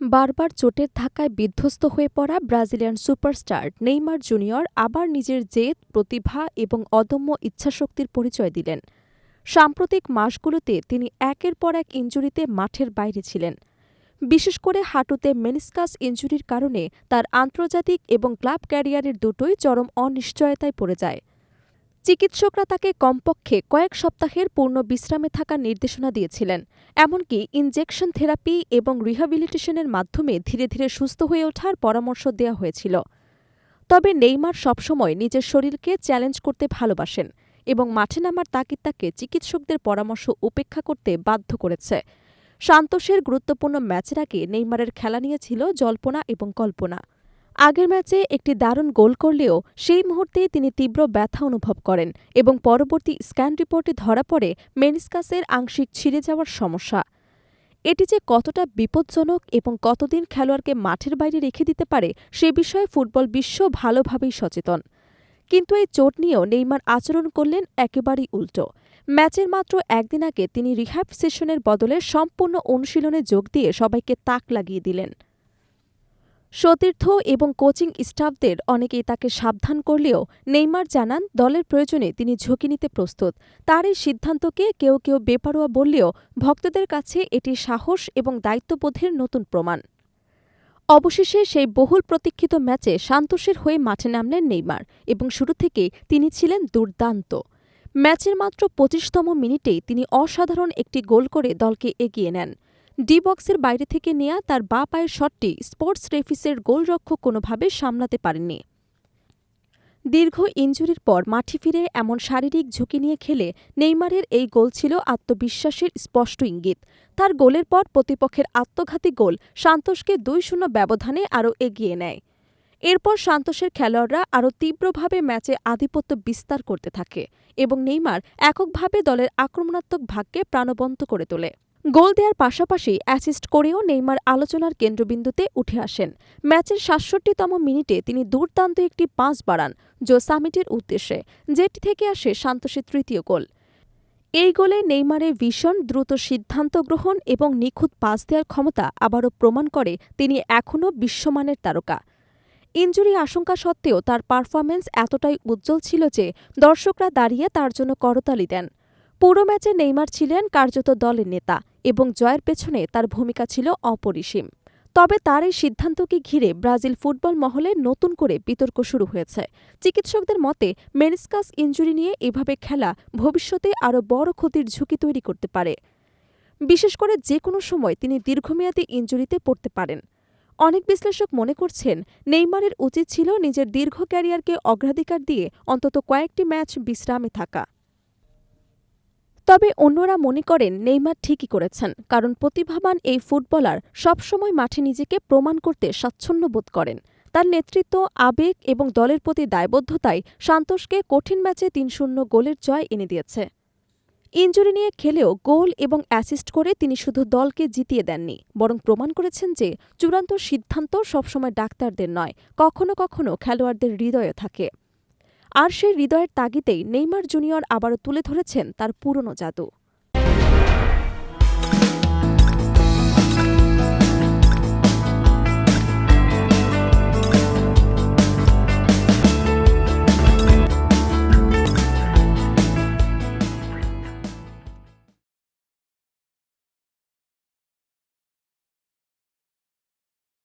বারবার চোটের ধাক্কায় বিধ্বস্ত হয়ে পড়া ব্রাজিলিয়ান সুপারস্টার নেইমার জুনিয়র আবার নিজের জেদ, প্রতিভা এবং অদম্য ইচ্ছাশক্তির পরিচয় দিলেন। সাম্প্রতিক মাসগুলোতে তিনি একের পর এক ইঞ্জুরিতে মাঠের বাইরে ছিলেন। বিশেষ করে হাঁটুতে মেনিসকাস ইঞ্জুরির কারণে তার আন্তর্জাতিক এবং ক্লাব ক্যারিয়ারের দুটোই চরম অনিশ্চয়তায় পড়ে যায়। চিকিৎসকরা তাকে কমপক্ষে কয়েক সপ্তাহের পূর্ণ বিশ্রামে থাকার নির্দেশনা দিয়েছিলেন। এমনকি ইনজেকশন থেরাপি এবং রিহ্যাবিলিটেশনের মাধ্যমে ধীরে ধীরে সুস্থ হয়ে ওঠার পরামর্শ দেওয়া হয়েছিল। তবে নেইমার সবসময় নিজের শরীরকে চ্যালেঞ্জ করতে ভালোবাসেন এবং মাঠে নামার তাগিদ তাকে চিকিৎসকদের পরামর্শ উপেক্ষা করতে বাধ্য করেছে। সান্তোষের গুরুত্বপূর্ণ ম্যাচের আগে নেইমারের খেলা নিয়েছিল জল্পনা এবং কল্পনা। আগের ম্যাচে একটি দারুণ গোল করলেও সেই মুহূর্তে তিনি তীব্র ব্যথা অনুভব করেন এবং পরবর্তী স্ক্যান রিপোর্টে ধরা পড়ে মেনিসকাসের আংশিক ছিঁড়ে যাওয়ার সমস্যা। এটি যে কতটা বিপজ্জনক এবং কতদিন খেলোয়াড়কে মাঠের বাইরে রেখে দিতে পারে সে বিষয়ে ফুটবল বিশ্ব ভালোভাবেই সচেতন। কিন্তু এই চোট নিয়েও নেইমার আচরণ করলেন একেবারেই উল্টো। ম্যাচের মাত্র একদিন আগে তিনি রিহ্যাব সেশনের বদলে সম্পূর্ণ অনুশীলনে যোগ দিয়ে সবাইকে তাক লাগিয়ে দিলেন। সতীর্থ এবং কোচিং স্টাফদের অনেকেই তাকে সাবধান করলেও নেইমার জানান দলের প্রয়োজনে তিনি ঝুঁকি নিতে প্রস্তুত। তার এই সিদ্ধান্তকে কেউ কেউ বেপারোয়া বললেও ভক্তদের কাছে এটি সাহস এবং দায়িত্ববোধের নতুন প্রমাণ। অবশেষে সেই বহুল প্রতীক্ষিত ম্যাচে সান্তোষের হয়ে মাঠে নামলেন নেইমার এবং শুরু থেকেই তিনি ছিলেন দুর্দান্ত। ম্যাচের মাত্র পঁচিশতম মিনিটেই তিনি অসাধারণ একটি গোল করে দলকে এগিয়ে নেন। ডি বক্সের বাইরে থেকে নেয়া তার বা পায়ের শটটি স্পোর্টস রেফিসের গোলরক্ষক কোনোভাবে সামলাতে পারেননি। দীর্ঘ ইঞ্জুরির পর মাঠে ফিরে এমন শারীরিক ঝুঁকি নিয়ে খেলে নেইমারের এই গোল ছিল আত্মবিশ্বাসের স্পষ্ট ইঙ্গিত। তার গোলের পর প্রতিপক্ষের আত্মঘাতী গোল সান্তোষকে দুই শূন্য ব্যবধানে আরও এগিয়ে নেয়। এরপর সান্তোষের খেলোয়াড়রা আরও তীব্রভাবে ম্যাচে আধিপত্য বিস্তার করতে থাকে এবং নেইমার এককভাবে দলের আক্রমণাত্মক ভাগকে প্রাণবন্ত করে তোলে। গোল দেওয়ার পাশাপাশি অ্যাসিস্ট করেও নেইমার আলোচনার কেন্দ্রবিন্দুতে উঠে আসেন। ম্যাচের সাতষট্টিতম মিনিটে তিনি দুর্দান্ত একটি পাঁচ বাড়ান জো সামিটের উদ্দেশ্যে, যেটি থেকে আসে সান্তোষের তৃতীয় গোল। এই গোলে নেইমারের ভীষণ দ্রুত সিদ্ধান্ত গ্রহণ এবং নিখুঁত পাস দেওয়ার ক্ষমতা আবারও প্রমাণ করে তিনি এখনও বিশ্বমানের তারকা। ইঞ্জুরি আশঙ্কা সত্ত্বেও তার পারফরম্যান্স এতটাই উজ্জ্বল ছিল যে দর্শকরা দাঁড়িয়ে তার জন্য করতালি দেন। পুরো ম্যাচে নেইমার ছিলেন কার্যত দলের নেতা এবং জয়ের পেছনে তার ভূমিকা ছিল অপরিসীম। তবে তার এই সিদ্ধান্তকে ঘিরে ব্রাজিল ফুটবল মহলে নতুন করে বিতর্ক শুরু হয়েছে। চিকিৎসকদের মতে, মেনিসকাস ইঞ্জুরি নিয়ে এভাবে খেলা ভবিষ্যতে আরও বড় ক্ষতির ঝুঁকি তৈরি করতে পারে। বিশেষ করে যে কোনো সময় তিনি দীর্ঘমেয়াদী ইঞ্জুরিতে পড়তে পারেন। অনেক বিশ্লেষক মনে করছেন, নেইমারের উচিত ছিল নিজের দীর্ঘ ক্যারিয়ারকে অগ্রাধিকার দিয়ে অন্তত কয়েকটি ম্যাচ বিশ্রামে থাকা। তবে অন্যরা মনে করেন নেইমার ঠিকই করেছেন, কারণ প্রতিভাবান এই ফুটবলার সবসময় মাঠে নিজেকে প্রমাণ করতে স্বাচ্ছন্দ্য বোধ করেন। তার নেতৃত্ব, আবেগ এবং দলের প্রতি দায়বদ্ধতাই সান্তোষকে কঠিন ম্যাচে তিন শূন্য গোলের জয় এনে দিয়েছে। ইঞ্জুরি নিয়ে খেলেও গোল এবং অ্যাসিস্ট করে তিনি শুধু দলকে জিতিয়ে দেননি, বরং প্রমাণ করেছেন যে চূড়ান্ত সিদ্ধান্ত সবসময় ডাক্তারদের নয়, কখনো কখনো খেলোয়াড়দের হৃদয়ে থাকে। আর সেই হৃদয়ের তাগিদেই নেইমার জুনিয়র আবারও তুলে ধরেছেন তার পুরনো জাদু।